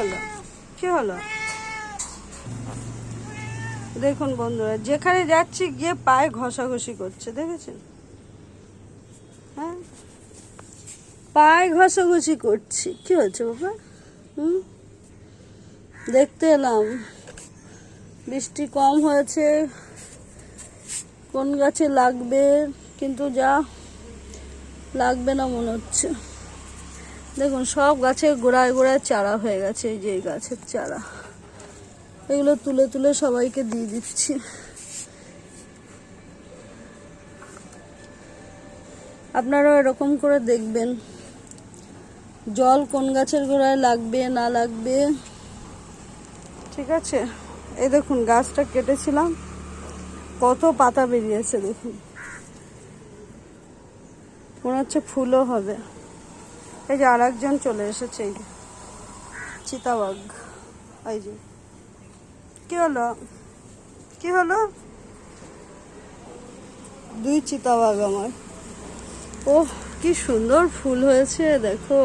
হলো? কি হলো? দেখুন বন্ধুরা, যেখানে যাচ্ছি গিয়ে পায়ে ঘষাঘষি করছে, দেখেছেন? হ্যাঁ? পায়ে ঘষাঘষি করছি। কি হচ্ছে বাবা? হুম? দেখতে এলাম। বৃষ্টি কম হয়েছে। কোন গাছে লাগবে? কিন্তু যা লাগবে না মনে হচ্ছে। দেখুন, সব গাছে গোড়ায় গোড়ায় চারা হয়ে গেছে, এই যে গাছের চারা। এগুলো তুলে তুলে সবাইকে দিয়ে দিচ্ছি। আপনারাও এরকম করে দেখবেন, জল কোন গাছের গোড়ায় লাগবে, না লাগবে। ঠিক আছে? এই দেখুন, গাছটা কেটেছিলাম। কত পাতা বেরিয়েছে, দেখুন। মনে হচ্ছে ফুলও হবে। এই যে আর একজন চলে এসেছে, এই চিতাবাঘ। এই যে। কি হলো? কি হলো? দুই চিতাবাঘ আমার। ও কি সুন্দর ফুল হয়েছে, দেখো।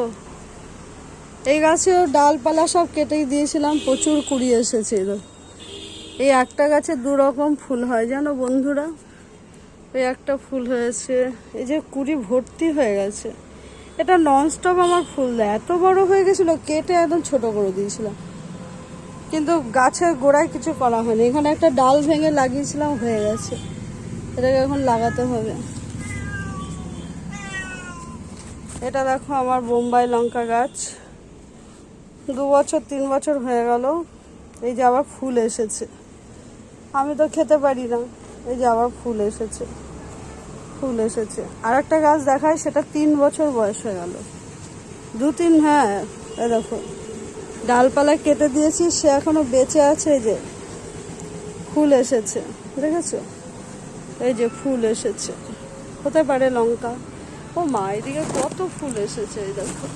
এই গাছেও ডালপালা সব কেটেই দিয়েছিলাম, প্রচুর কুড়ি এসেছে এদের। এই একটা গাছে দু রকম ফুল হয়, জানো বন্ধুরা? এই একটা ফুল হয়েছে, এই যে কুড়ি ভর্তি হয়ে গেছে। এটা ননস্টপ আমার ফুল দেয়। এত বড় হয়ে গেছিল, কেটে একদম ছোট করে দিয়েছিলাম। কিন্তু গাছের গোড়ায় কিছু করা হয়নি। এখানে একটা ডাল ভেঙে লাগিয়েছিলাম, হয়ে গেছে। এটাকে এখন লাগাতে হবে। এটা দেখো আমার বোম্বাই লঙ্কা গাছ। দু বছর, তিন বছর হয়ে গেল। এই যে আবার ফুল এসেছে। আমি তো খেতে পারি না। এই যে আবার ফুল এসেছে। ফুল এসেছে। আর একটা গাছ দেখায়, সেটা তিন বছর বয়স হয়ে গেল। দু তিন হ্যাঁ দেখো। ডালপালা কেটে দিয়েছি, সে এখনও বেঁচে আছে যে ফুল এসেছে, দেখেছ? এই যে ফুল এসেছে। হতে পারে লঙ্কা। ও মা, এদিকে কত ফুল এসেছে, এই দেখো।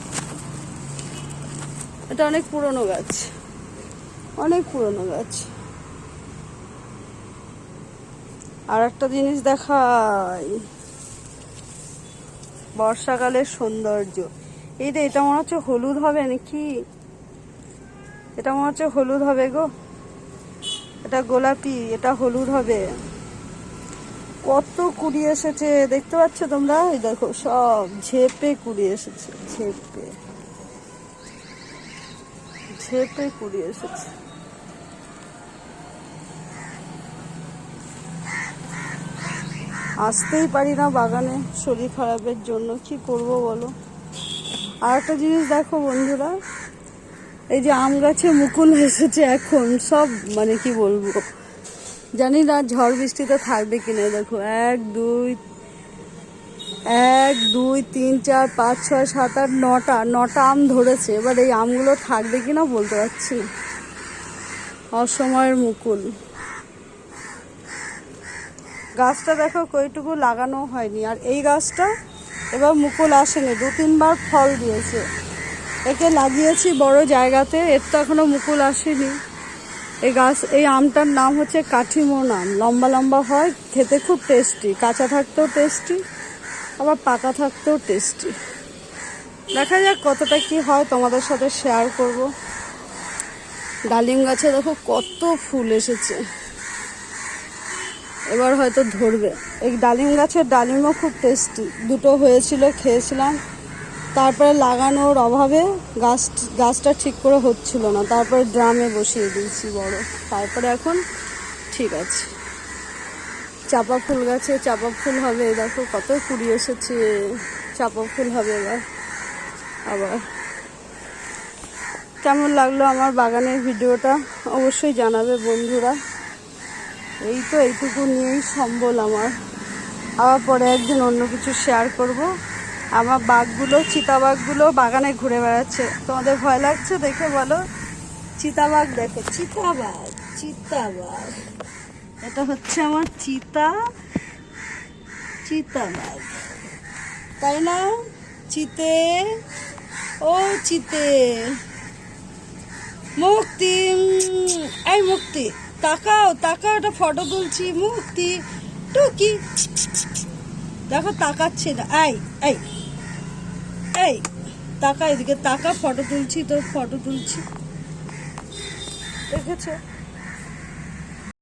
এটা অনেক পুরনো গাছ। অনেক পুরনো গাছ। আর একটা জিনিস দেখাই। বর্ষাকালের সৌন্দর্য। এই যে এটা মনে হচ্ছে হলুদ হবে নাকি? এটা মনে হচ্ছে হলুদ হবে গো। এটা গোলাপি, এটা হলুদ হবে। কত কুড়ি এসেছে, দেখতে পাচ্ছ তোমরা? এই দেখো, সব ঝেপে কুড়ি এসেছে, ঝেপে। ঝেপে কুড়ি এসেছে। আসতেই পারি না বাগানে। শরীর খারাপের জন্য কি করব বলো? আর একটা জিনিস দেখো বন্ধুরা, এই যে আম গাছে মুকুল এসেছে এখন, সব মানে কি বলব? জানি না ঝড় বৃষ্টিতে থাকবে কিনা, দেখো। এক, দুই এক, দুই, তিন, চার, পাঁচ, ছয়, সাত, আট, নটা নটা আম ধরেছে। এবার এই আমগুলো থাকবে কিনা বলতে পারছি অসময়ের মুকুল। গাছটা দেখো কইটুকু লাগানো হয়নি, আর এই গাছটা এবার মুকুল আসেনি, দু তিনবার ফল দিয়েছে। একে লাগিয়েছি বড় জায়গাতে, এর তো এখনও মুকুল আসেনি। এই গাছ, এই আমটার নাম হচ্ছে কাঠিমোন আম লম্বা লম্বা হয়, খেতে খুব টেস্টি কাঁচা থাকতেও টেস্টি আবার পাকা থাকতেও টেস্টি দেখা যাক কতটা কি হয়, তোমাদের সাথে শেয়ার করব। ডালিম গাছে দেখো কত ফুল এসেছে। এবার হয়তো ধরবে। এই ডালিম গাছের ডালিমও খুব টেস্টি দুটো হয়েছিল, খেয়েছিলাম। তারপরে লাগানোর অভাবে গাছ, গাছটা ঠিক করে হচ্ছিল না। তারপরে ড্রামে বসিয়ে দিয়েছি বড়। তারপরে এখন ঠিক আছে। চাপা ফুল গাছে চাপা ফুল হবে। দেখো কত কুড়ি এসেছে। চাপা ফুল হবে এবার। আবার। কেমন লাগল আমার বাগানের ভিডিওটা? অবশ্যই জানাবে বন্ধুরা। এই তো এইটুকু নিয়েই সম্বল আমার। আবার পরে একদিন অন্য কিছু শেয়ার করব। আমার বাঘগুলো, চিতাবাঘগুলো বাগানে ঘুরে বেড়াচ্ছে। তোমাদের ভয় লাগছে দেখে বলো? চিতাবাঘ দেখো, চিতাবাঘ চিতাবাঘ। এটা হচ্ছে আমার চিতা, চিতাবাঘ। তাই না? চিতে, ও চিতে। মুক্তি এই মুক্তি। তাকাও তাকাও, একটা ফটো তুলছি, মুক্তি, টুকি। দেখো, তাকাচ্ছে না। এই আই এই, তাকা এদিকে, তাকা ফটো তুলছি, তোর ফটো তুলছি। দেখেছ?